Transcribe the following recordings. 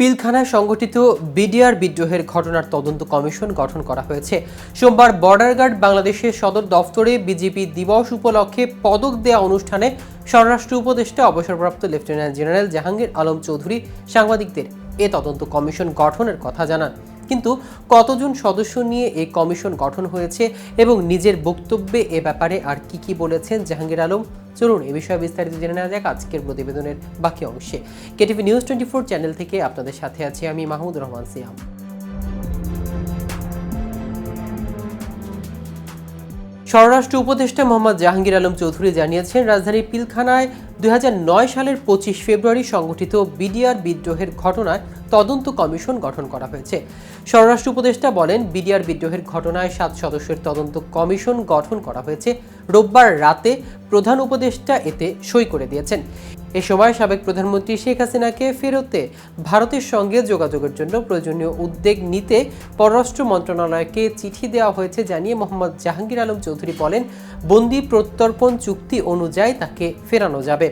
পিলখানায় সংগঠিত বিডিআর বিদ্রোহের ঘটনার তদন্ত কমিশন গঠন করা হয়েছে। সোমবার বর্ডার গার্ড বাংলাদেশের সদর দফতরে বিজেপি দিবস উপলক্ষে পদক দেয়া অনুষ্ঠানে স্বরাষ্ট্র উপদেষ্টা, অবসরপ্রাপ্ত লেফটেন্যান্ট জেনারেল জাহাঙ্গীর আলম চৌধুরী সাংবাদিকদের এ তদন্ত কমিশন গঠনের কথা জানান। কিন্তু কতজন সদস্য নিয়ে এই কমিশন গঠন হয়েছে এবং নিজের বক্তব্যে এ ব্যাপারে আর কি কি বলেছেন জাহাঙ্গীর আলম? চলুন এ বিষয়ে বিস্তারিত জেনে নেওয়া যাক আজকের প্রতিবেদনের বাকি অংশে। KTV news twenty four channel থেকে আপনাদের সাথে আছি আমি মাহমুদ রহমান সিয়াম। স্বরাষ্ট্র উপদেষ্টা মোহাম্মদ জাহাঙ্গীর আলম চৌধুরী জানিয়েছেন, রাজধানীর পিলখানায় দুই হাজার নয় সালের পঁচিশ ফেব্রুয়ারি সংগঠিত বিডিআর বিদ্রোহের ঘটনায় তদন্ত কমিশন গঠন করা হয়েছে। স্বরাষ্ট্র উপদেষ্টা বলেন, বিডিআর বিদ্রোহের ঘটনায় সাত সদস্যের তদন্ত কমিশন গঠন করা হয়েছে। রোববার রাতে প্রধান উপদেষ্টা এতে সই করে দিয়েছেন। এ সময় সাবেক প্রধানমন্ত্রী শেখ হাসিনাকে ফেরতে ভারতের সঙ্গে যোগাযোগের জন্য প্রয়োজনীয় উদ্যোগ নিতে পররাষ্ট্র মন্ত্রণালয়কে চিঠি দেওয়া হয়েছে জানিয়ে মোহাম্মদ জাহাঙ্গীর আলম চৌধুরী বলেন, বন্দি প্রত্যর্পণ চুক্তি অনুযায়ী তাকে ফেরানো যাবে।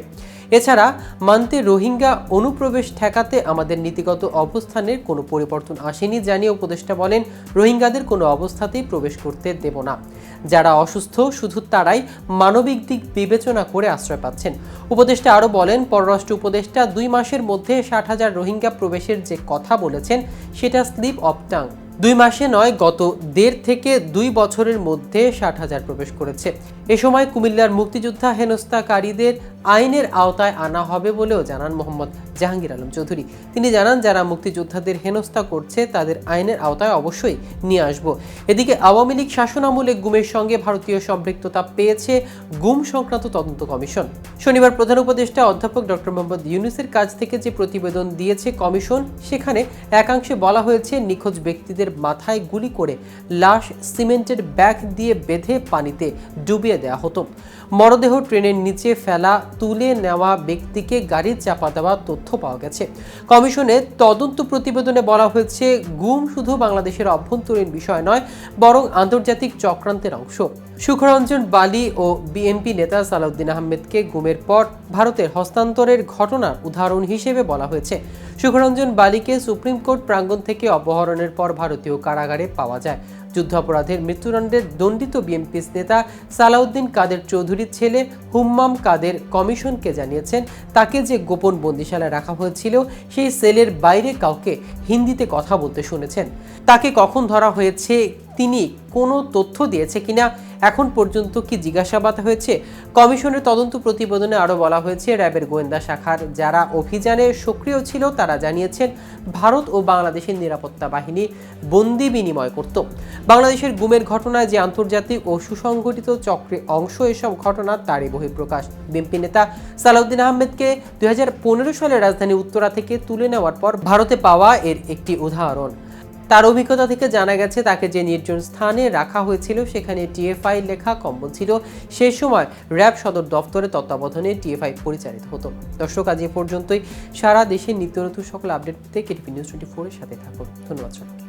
এছাড়া মানতে রোহিঙ্গা অনুপ্রবেশ ঠেকাতে আমাদের নীতিগত অবস্থানের কোনো পরিবর্তন আসেনি জানিয়ে উপদেষ্টা বলেন, রোহিঙ্গাদের কোনো অবস্থাতেই প্রবেশ করতে দেব না। যারা অসুস্থ, শুধু তারাই মানবিক দিক বিবেচনা করে আশ্রয় পাচ্ছেন। উপদেষ্টা আরও বলেন, পররাষ্ট্র উপদেষ্টা দুই মাসের মধ্যে ষাট হাজার রোহিঙ্গা প্রবেশের যে কথা বলেছেন, সেটা স্লিপ অফ টাং। দুই মাসে নয়, গত দেড় থেকে দুই বছরের মধ্যে ষাট হাজার প্রবেশ করেছে। এ সময় কুমিল্লার মুক্তিযোদ্ধা হেনস্থাকারীদের আইনের আওতায় আনা হবে বলেও জানান মোহাম্মদ জাহাঙ্গীর আলম চৌধুরী। তিনি জানান, যারা মুক্তিযোদ্ধাদের হেনস্থা করছে, তাদের আইনের আওতায় অবশ্যই নিয়ে আসব। এদিকে আওয়ামী লীগ শাসনামলে গুমের সঙ্গে ভারতীয় সম্পৃক্ততা পেয়েছে গুম সংক্রান্ত তদন্ত কমিশন। শনিবার প্রধান উপদেষ্টা অধ্যাপক ডক্টর মোহাম্মদ ইউনুসের কাছ থেকে যে প্রতিবেদন দিয়েছে কমিশন, সেখানে একাংশে বলা হয়েছে, নিখোঁজ ব্যক্তিদের মাথায় গুলি করে লাশ সিমেন্টের ব্যাগ দিয়ে বেঁধে পানিতে ডুবিয়ে দেওয়া হতো। মরদেহ ট্রেনের নিচে ফেলা, তুলে নেওয়া ব্যক্তিকে গাড়ির চাপা দেওয়া তথ্য পাওয়া গেছে। কমিশনের তদন্ত প্রতিবেদনে বলা হয়েছে, গুম শুধু বাংলাদেশের অভ্যন্তরীণ বিষয় নয়, বরং আন্তর্জাতিক চক্রান্তের অংশ। সুখরঞ্জন, বালি ও বিএনপি নেতা সালাউদ্দিন আহমেদকে গুমের পর ভারতের হস্তান্তরের ঘটনার উদাহরণ হিসেবে বলা হয়েছে। সুখরঞ্জন, বালিকে সুপ্রিম কোর্ট প্রাঙ্গণ থেকে অপহরণের পর ভারতীয় কারাগারে পাওয়া যায়। যুদ্ধাপরাধের মৃত্যুদণ্ডের দণ্ডিত বিএনপি নেতা সালাউদ্দিন কাদের চৌধুরীর ছেলে হুম্মাম কাদের কমিশনকে জানিয়েছেন, তাকে যে গোপন বন্দিশালায় রাখা হয়েছিল, সেই সেলের বাইরে কাউকে হিন্দিতে কথা বলতে শুনেছেন। তাকে কখন ধরা হয়েছে, তিনি কোনো তথ্য দিয়েছে কিনা এখন পর্যন্ত কি জিজ্ঞাসাবাদ হয়েছে? কমিশনের তদন্ত প্রতিবেদনে আরও বলা হয়েছে, র্যাবের গোয়েন্দা শাখার যারা অভিযানে সক্রিয় ছিল, তারা জানিয়েছেন ভারত ও বাংলাদেশের নিরাপত্তা বাহিনী বন্দি বিনিময় করত। বাংলাদেশের গুমের ঘটনায় যে আন্তর্জাতিক ও সুসংগঠিত চক্রে অংশ, এসব ঘটনা তারই বহিঃপ্রকাশ। বিএনপি নেতা সালাউদ্দিন আহমেদকে দুই সালে রাজধানী উত্তরা থেকে তুলে নেওয়ার পর ভারতে পাওয়া এর একটি উদাহরণ। তার অভিজ্ঞতা থেকে জানা গেছে, তাকে যে নির্জন স্থানে রাখা হয়েছিল, সেখানে টিএফআই লেখা কম্বল ছিল। সেই সময় র্যাব সদর দপ্তরের তত্ত্বাবধানে টিএফআই পরিচালিত হতো। দর্শক, আজ এ পর্যন্তই। সারা দেশের নিত্য নতুন সকল আপডেট পেতে কেটিপি নিউজ টোয়েন্টি ফোরের সাথে থাকুন। ধন্যবাদ